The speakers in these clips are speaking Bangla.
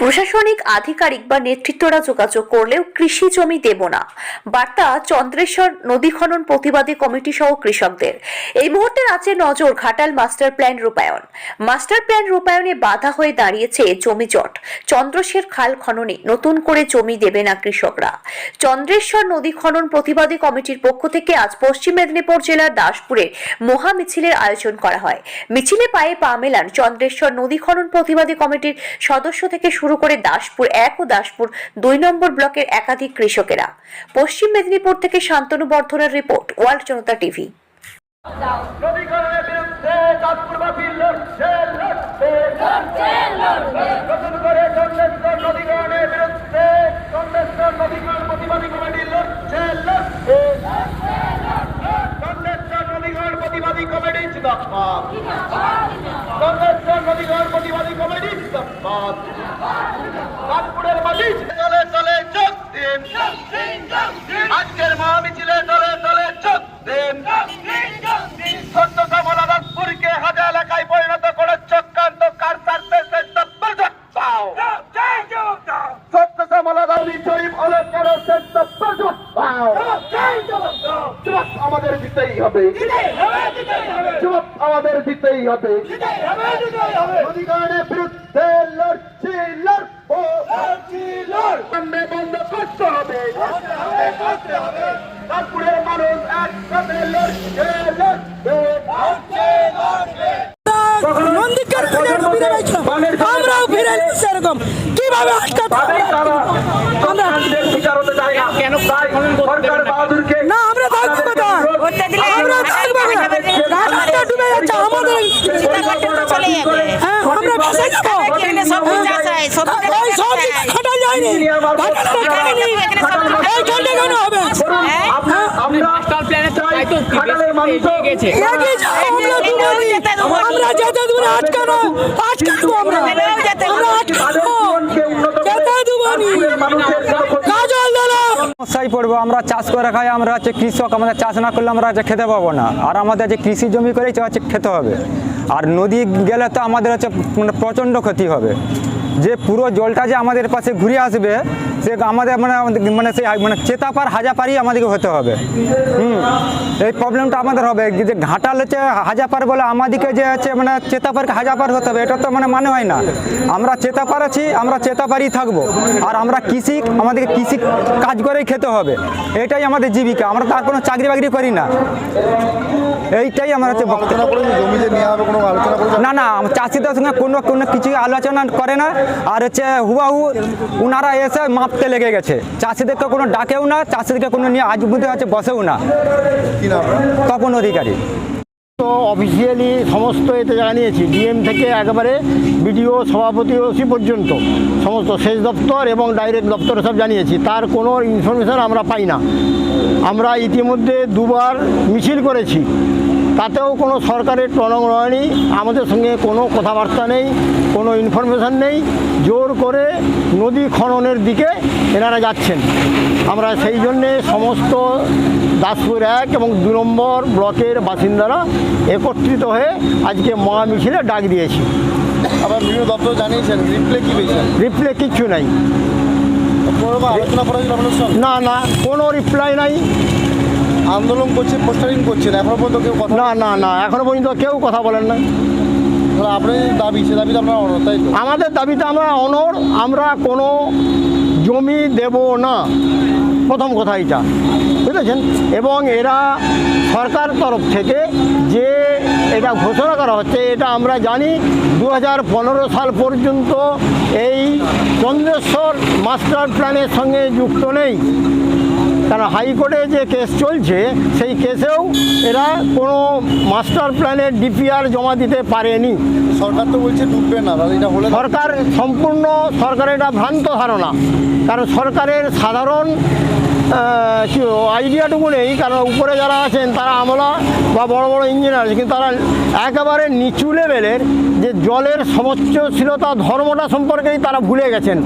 প্রশাসনিক, আধিকারিক বা নেতৃত্বরা যোগাযোগ করলেও কৃষি জমি দেব না। বার্তা চন্দ্রেশ্বর নদী খনন প্রতিবাদী কমিটি সহ কৃষকদের। এই মুহূর্তে রাজ্যের নজর ঘাটাল মাস্টার প্ল্যান রূপায়ণ। মাস্টার প্ল্যান রূপায়ণে বাধা হয়ে দাঁড়িয়েছে জমি জট। চন্দ্রশের খাল খননে নতুন করে জমি দেবে না কৃষকরা। চন্দ্রেশ্বর নদী খনন প্রতিবাদী কমিটির পক্ষ থেকে আজ পশ্চিম মেদিনীপুর জেলার দাসপুরে মহা মিছিলের আয়োজন করা হয়। মিছিলে পায়ে পা মেলান চন্দ্রেশ্বর নদী খনন প্রতিবাদী কমিটির সদস্য থেকে শুরু করে দাসপুর এক ও দাসপুর দুই নম্বর ব্লকের একাধিক কৃষকেরা পশ্চিম মেদিনীপুর থেকে শান্তনু বর্ধনের রিপোর্ট ওয়ার্ল্ড জনতা টিভি বিরুদ্ধে চাঁদপুরবাসী লড়ছে লড়ছে নতুন করে চন্দ্রেশ্বর নদীকরণের বিরুদ্ধে চন্দ্রেশ্বর নদীকরণ প্রতিবাদী কমিটি লড়ছে লড়ছে চন্দ্রেশ্বর নদীকরণ প্রতিবাদী কমিটি জিন্দাবাদ চন্দ্রেশ্বর নদীকরণ প্রতিবাদী কমিটি জিন্দাবাদ চাঁদপুরের মাটি চলে চলে যোগ দিন। আজকের মহামিছিলে চলে চলে চোখ দিন। হবে। জবাব আমাদের দিতেই হবে। অধিকারের বিরুদ্ধে লড়ছি লড়বো। সামনে বন্ধ করতে হবে। তারপরে মানুষ একসাথে লড়ছে লড়বে নন্দিকার ফিরে ফিরে আমরাও ফিরে নিচ্ছি কীভাবে আটকাতে আমরা কেন সরকার বাহাদুরকে না আমরা থাকব কোথায় আমরা থাকব না রাস্তা ডুবে যাচ্ছে আমাদের আমরা যাব ওই খাটা যায়নি এই কেন হবে? যেতে দেবো না আটকানো আমরা আটকাবো যেতে দেবো না কাজল দাদা সমস্যায় পড়ব, আমরা চাষ করে খাই, আমরা হচ্ছে কৃষক, আমাদের চাষ না করলে আমরা হচ্ছে খেতে পাবো না। আর আমাদের যে কৃষি জমি করেই হচ্ছে খেতে হবে। আর নদী গেলে তো আমাদের হচ্ছে প্রচণ্ড ক্ষতি হবে। যে পুরো জলটা যে আমাদের পাশে ঘুরে আসবে সে আমাদের মানে মানে সেই মানে চেতা চেতাপার হাজাপারই আমাদেরকে হতে হবে। হুম। এই প্রবলেমটা আমাদের হবে। যে ঘাটাল হচ্ছে হাজাপার বলে আমাদেরকে যে হচ্ছে মানে চেতাপারকে হাজাপার হতে হবে এটা তো মানে মানে হয় না। আমরা চেতাপার আছি আমরা চেতা চেতাপারই থাকব। আর আমরা কৃষি আমাদেরকে কৃষি কাজ করেই খেতে হবে। এটাই আমাদের জীবিকা। আমরা তার কোনো চাকরি বাকরি করি না। এইটাই আমার হচ্ছে বক্তব্য। না না চাষিদের সঙ্গে কোনো কোনো কিছু আলোচনা করে না। আর হচ্ছে হুবাহু ওনারা এসে মাপতে লেগে গেছে। চাষিদেরকে কোনো ডাকেও না চাষিদেরকে কোনো নিয়ে আজ হচ্ছে বসেও না। কি না আপনার? তপন অধিকারী। তো অফিসিয়ালি সমস্ত এতে জানিয়েছি ডিএম থেকে একেবারে বিডিও সভাপতি ওসি পর্যন্ত সমস্ত সেচ দপ্তর এবং ডাইরেক্ট দপ্তর সব জানিয়েছি। তার কোনো ইনফরমেশন আমরা পাই না। আমরা ইতিমধ্যে দুবার মিছিল করেছি। তাতেও কোনো সরকারের টনক নয়নি আমাদের সঙ্গে কোনো কথাবার্তা নেই কোনো ইনফরমেশন নেই। জোর করে নদী খননের দিকে এনারা যাচ্ছেন। আমরা সেই জন্যে সমস্ত দাসপুর এক এবং দু নম্বর ব্লকের বাসিন্দারা একত্রিত হয়ে আজকে মহা মিছিলে ডাক দিয়েছি। আবার বিভিন্ন দপ্তর জানিয়েছেন রিপ্লে কি পেয়েছেন? রিপ্লে কিচ্ছু নাই। না না কোনো রিপ্লাই নাই। আন্দোলন করছে পোস্টারিং করছেন এখনও পর্যন্ত কেউ কথা না না না এখনও পর্যন্ত কেউ কথা বলেন না তাহলে আপনার দাবি সে আপনার তাই তো? আমাদের দাবিতে আমরা অনর আমরা কোনো জমি দেব না। প্রথম কথা এটা বুঝেছেন? এবং এরা সরকার তরফ থেকে যে এটা ঘোষণা করা হচ্ছে এটা আমরা জানি দু হাজার পনেরো সাল পর্যন্ত এই চন্দ্রেশ্বর মাস্টার প্ল্যানের সঙ্গে যুক্ত নেই। কারণ হাইকোর্টে যে কেস চলছে সেই কেসেও এরা কোনো মাস্টার প্ল্যানের ডিপিআর জমা দিতে পারেনি। সরকার তো বলছে ডুববে না এটা হলে সরকার সম্পূর্ণ সরকারের এটা ভ্রান্ত ধারণা। কারণ সরকারের সাধারণ আইডিয়াটুকু নেই কারণ উপরে যারা আছেন তারা আমলা বা বড় বড় ইঞ্জিনিয়ার আছে কিন্তু তারা একেবারে নিচু লেভেলের যে জলের সমচ্চশীলতা ধর্মটা সম্পর্কেই তারা ভুলে গেছেন।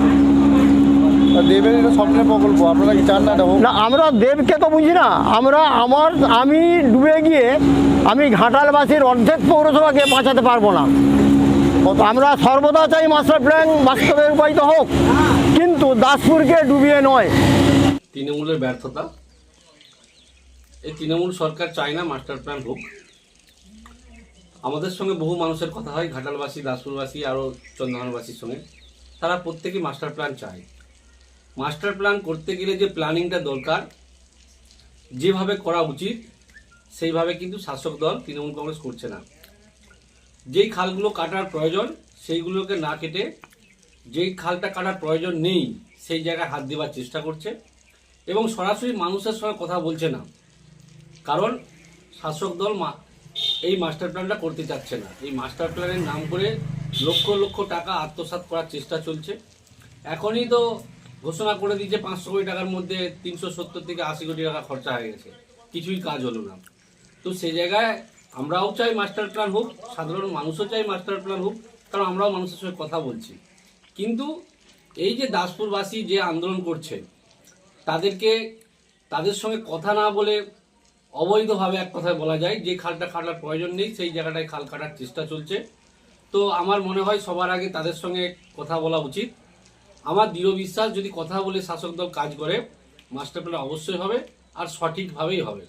দেবের এটা স্বপ্নের প্রকল্প আপনারা কি চান না না আমরা দেবকে তো বুঝি না। আমরা আমার আমি ডুবে গিয়ে আমি ঘাটালবাসীর অর্ধেক পৌরসভাকে বাঁচাতে পারব না। আমরা সর্বদা চাই মাস্টার প্ল্যান বাস্তবে রূপায়িত হোক কিন্তু দাসপুরকে ডুবিয়ে নয়। তৃণমূলের ব্যর্থতা। এই তৃণমূল সরকার চায় না মাস্টার প্ল্যান হোক। আমাদের সঙ্গে বহু মানুষের কথা হয় ঘাটালবাসী দাসপুরবাসী আরও চন্দ্রহানবাসীর সঙ্গে। তারা প্রত্যেকে মাস্টার প্ল্যান চায়। মাস্টার প্ল্যান করতে গেলে যে প্ল্যানিংটা দরকার, যেভাবে করা উচিত, সেইভাবে কিন্তু শাসক দল তৃণমূল কংগ্রেস করছে না। যেই খালগুলো কাটার প্রয়োজন, সেইগুলোকে না কেটে যেই খালটা কাটার প্রয়োজন নেই, সেই জায়গায় হাত দেওয়ার চেষ্টা করছে। এবং সরাসরি মানুষের সঙ্গে কথা বলছে না। কারণ শাসক দল এই মাস্টার প্ল্যানটা করতে চাচ্ছে না। এই মাস্টার প্ল্যানের নাম করে লক্ষ লক্ষ টাকা আত্মসাৎ করার চেষ্টা চলছে। এখনই তো ঘোষণা করে দিয়েছে, পাঁচশো কোটি টাকার মধ্যে তিনশো সত্তর থেকে আশি কোটি টাকা খরচা হয়ে গেছে। কিছুই কাজ হলো না। তো সে জায়গায় আমরাও চাই মাস্টার প্ল্যান হোক, সাধারণ মানুষও চাই মাস্টার প্ল্যান হোক, কারণ আমরাও মানুষের সঙ্গে কথা বলছি। কিন্তু এই যে দাসপুরবাসী যে আন্দোলন করছে, তাদেরকে, তাদের সঙ্গে কথা না বলে অবৈধভাবে এক কথায় বলা যায়, যে খালটা কাটার প্রয়োজন নেই, সেই জায়গাটায় খাল কাটার চেষ্টা চলছে। তো আমার মনে হয় সবার আগে তাদের সঙ্গে কথা বলা উচিত। আমার দৃঢ় বিশ্বাস যদি কথা বলে শাসক দল কাজ করে, মাস্টার প্ল্যান অবশ্যই হবে আর সঠিকভাবেই হবে।